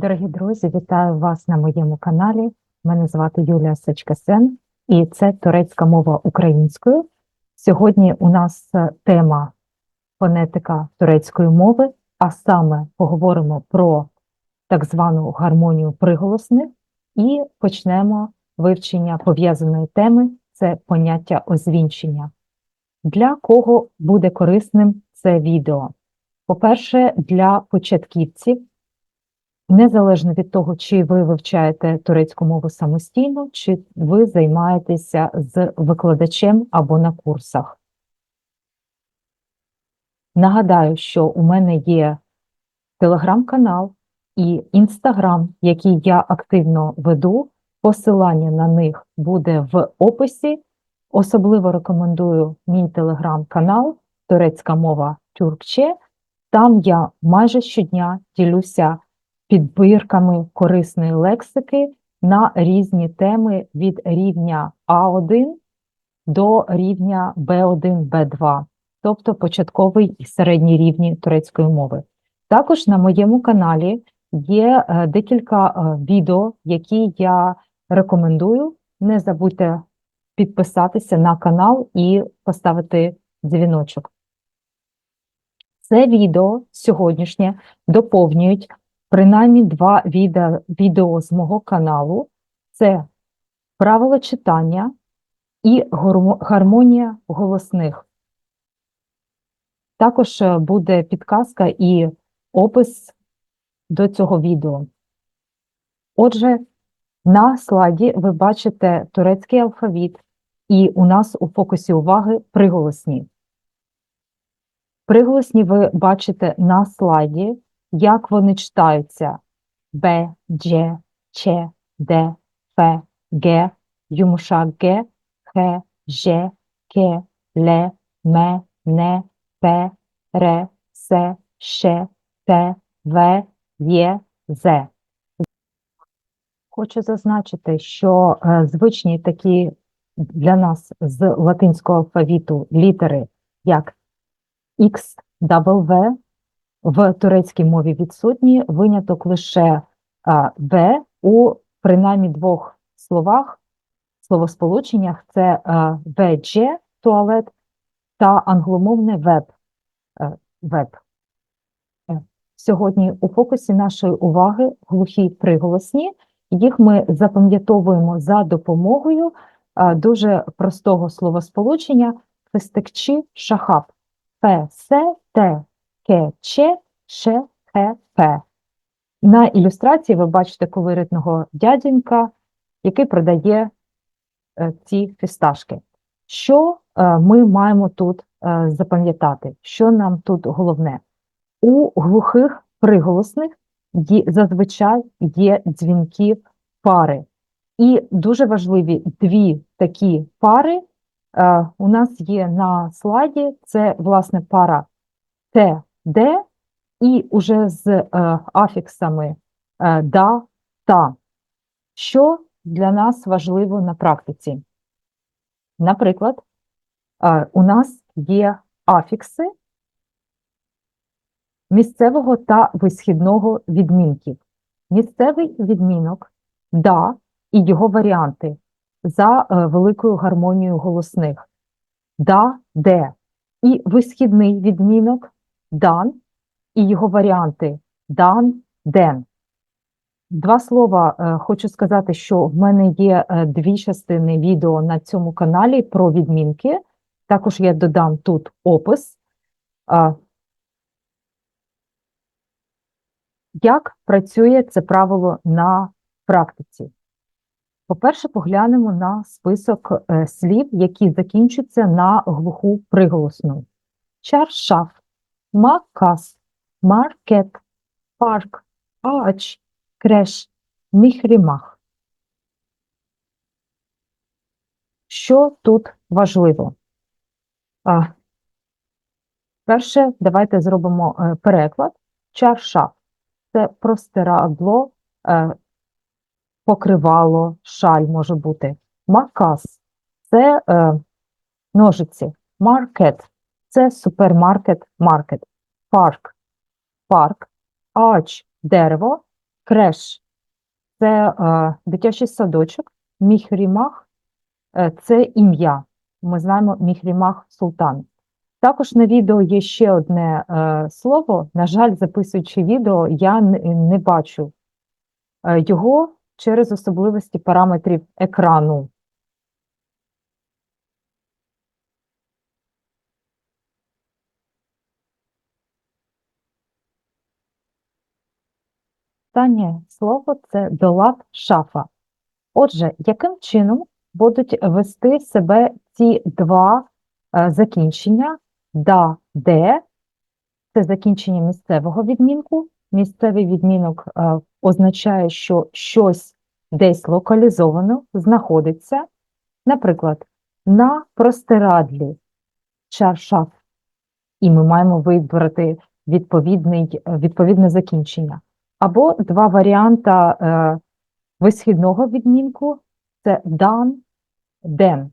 Дорогі друзі, вітаю вас на моєму каналі. Мене звати Юлія Сачкасен, і це турецька мова українською. Сьогодні у нас е, тема фонетика турецької мови, а саме поговоримо про так звану гармонію приголосних і почнемо вивчення пов'язаної теми це поняття озвінчення. Для кого буде корисним це відео? По-перше, для початківців. Незалежно від того, чи ви вивчаєте турецьку мову самостійно, чи ви займаєтеся з викладачем або на курсах. Нагадаю, що у мене є телеграм-канал і інстаграм, який я активно веду. Посилання на них буде в описі. Особливо рекомендую мій телеграм-канал Турецька мова Тюркче. Там я майже щодня ділюся підбірками корисної лексики на різні теми від рівня А1 до рівня Б1, Б2, тобто початковий і середній рівні турецької мови. Також на моєму каналі є е, декілька е, відео, які я рекомендую. Не забудьте підписатися на канал і поставити дзвіночок. Це відео сьогоднішнє доповнюють принаймні два відео, відео з мого каналу. Це правила читання і гармонія голосних. Також е, буде підказка і опис до цього відео. Отже, на слайді ви бачите турецький алфавіт, і у нас у фокусі уваги приголосні. Приголосні ви бачите на слайді, як вони читаються Б, Дж, Ч, Д, Ф, Г, Юмша Г, Х, Ж, К, Л, М, Н, П, Р, С, Ш, Т, В, Є, З. Хочу зазначити, що е, звичні такі для нас з латинського алфавіту літери, як X, W, в турецькій мові відсутні, виняток лише В у принаймні двох словах, словосполученнях це ВДЖ туалет та англомовне веб. веб. Е, сьогодні у фокусі нашої уваги глухі приголосні. Їх ми запам'ятовуємо за допомогою дуже простого словосполучення фестекчі шахаб. Ф, С, Т, К, Ч, Ш, Х. На ілюстрації ви бачите колоритного дяденька, який продає е, ці фісташки. Що е, ми маємо тут е, запам'ятати? Що нам тут головне? У глухих приголосних зазвичай є дзвінки пари. І дуже важливі дві такі пари у нас є на слайді: це, власне, пара Т де і уже з е, афіксами е, да, та, що для нас важливо на практиці. Наприклад, е, у нас є афікси місцевого та висхідного відмінків. Місцевий відмінок да і його варіанти за великою гармонією голосних да, де. І висхідний відмінок дан і його варіанти дан, ден. Два слова е, хочу сказати, що в мене є е, дві частини відео на цьому каналі про відмінки. Також я додам тут опис. Як працює це правило на практиці? По-перше, поглянемо на список е, слів, які закінчуються на глуху приголосну. Чаршаф, Макас, маркет, парк, ач, креш, міхрімах. Що тут важливо? А, Перше, давайте зробимо е, переклад. Чаршаф це простирадло, е, покривало, шаль може бути. Макас це е, ножиці, маркет це супермаркет, маркет, парк, парк, ач дерево, Креш це е, дитячий садочок, Міхрімах е, це ім'я. Ми знаємо Міхрімах Султан. Також на відео є ще одне е, слово. На жаль, записуючи відео, я не, не бачу е, його через особливості параметрів екрану. Останнє слово це долап шафа. Отже, яким чином будуть вести себе ці два е, закінчення да, де це закінчення місцевого відмінку. Місцевий відмінок е, означає, що щось десь локалізовано знаходиться. Наприклад, на простирадлі чаршаф, і ми маємо вибрати відповідний, відповідне закінчення. Або два варіанти е, висхідного відмінку це дан, ден.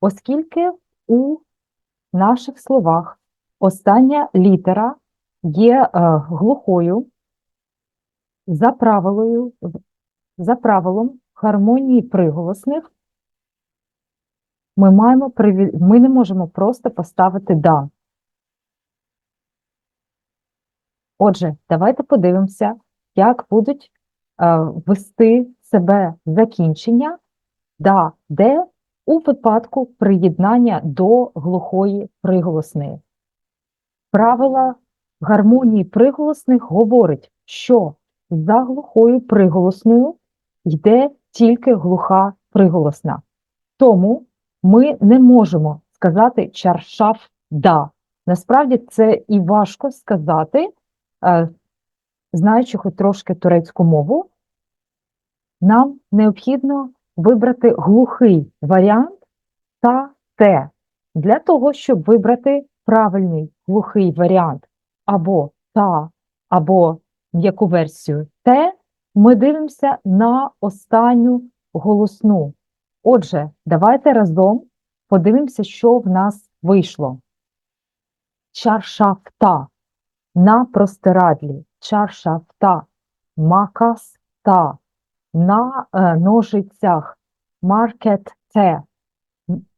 Оскільки у наших словах остання літера є е, глухою, за правилою, за правилом гармонії приголосних, ми, маємо, ми не можемо просто поставити дан. Отже, давайте подивимося, як будуть е, вести себе закінчення да, де у випадку приєднання до глухої приголосної. Правила гармонії приголосних говорить, що за глухою приголосною йде тільки глуха приголосна. Тому ми не можемо сказати чаршаф да. Насправді це і важко сказати, знаючи хоч трошки турецьку мову, нам необхідно вибрати глухий варіант та те. Для того, щоб вибрати правильний глухий варіант або та, або м'яку версію те, ми дивимося на останню голосну. Отже, давайте разом подивимося, що в нас вийшло. Чаршафта на простирадлі, чаршафта, макаста, на е, ножицях, маркет-те,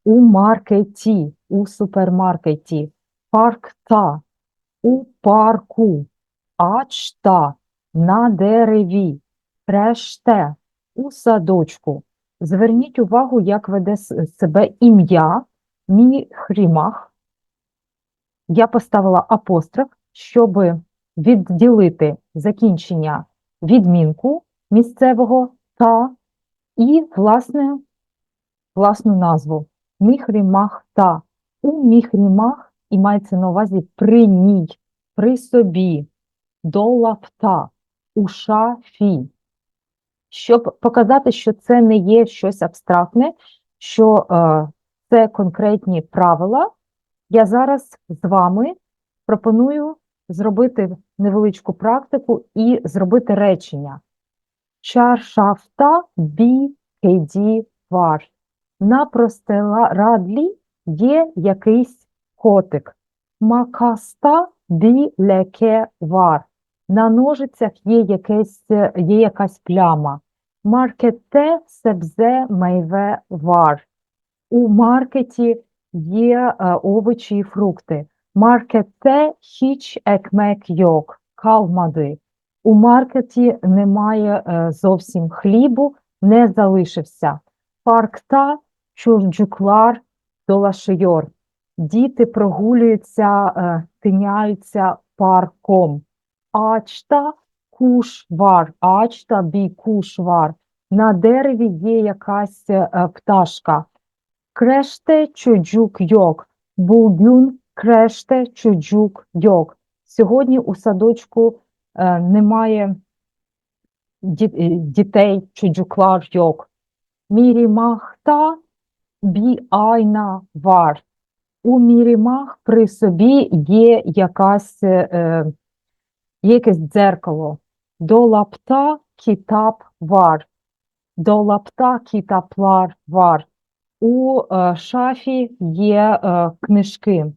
у маркеті, у супермаркеті, парк-та, у парку, ачта, на дереві, реште, у садочку. Зверніть увагу, як веде себе ім'я Міхрімах. Я поставила апостроф, щоб відділити закінчення відмінку місцевого та і власне, власну назву Міхрімах та. У Міхрімах і мається на увазі при ній, при собі, до лапта, у шафі. Щоб показати, що це не є щось абстрактне, що е, це конкретні правила, я зараз з вами пропоную зробити невеличку практику і зробити речення. Чаршафта бі кеді вар. На простирадлі є якийсь котик. Макаста бі леке вар. На ножицях є, якесь, є якась пляма. Маркете себзе мейве вар. У маркеті є е, овочі і фрукти. Маркете хіч екмек йок, калмади. У маркеті немає е, зовсім хлібу, не залишився. Паркта чурджуклар долашийор. Діти прогулюються, е, тиняються парком. Ачта кушвар, ачта бі кушвар. На дереві є якась е, пташка. Креште чуджук йок. Булгюн креште чуджук йок. Сьогодні у садочку е, немає е, дітей чуджуклар йок. Мірімахта бі айна вар. У мірімах при собі є якась, е, є якесь дзеркало. До лапта кітап вар. До лапта кітаплар вар. У е, шафі є е, книжки.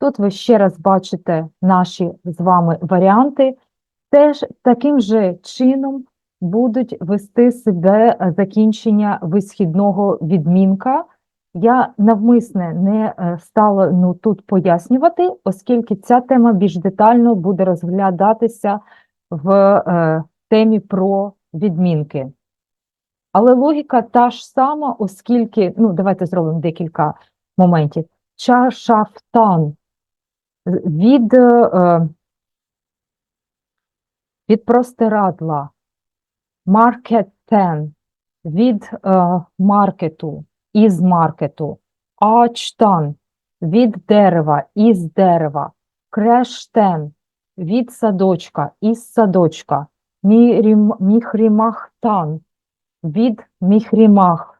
Тут ви ще раз бачите наші з вами варіанти. Теж таким же чином будуть вести себе закінчення висхідного відмінка. Я навмисне не е, стала ну, тут пояснювати, оскільки ця тема більш детально буде розглядатися в е, темі про відмінки. Але логіка та ж сама, оскільки, ну, давайте зробимо декілька моментів. Чашафтан від, е, від простирадла, маркетен від е, маркету, із маркету, ачтан від дерева, із дерева, крештен від садочка, із садочка, міхрімахтан від міхрімах,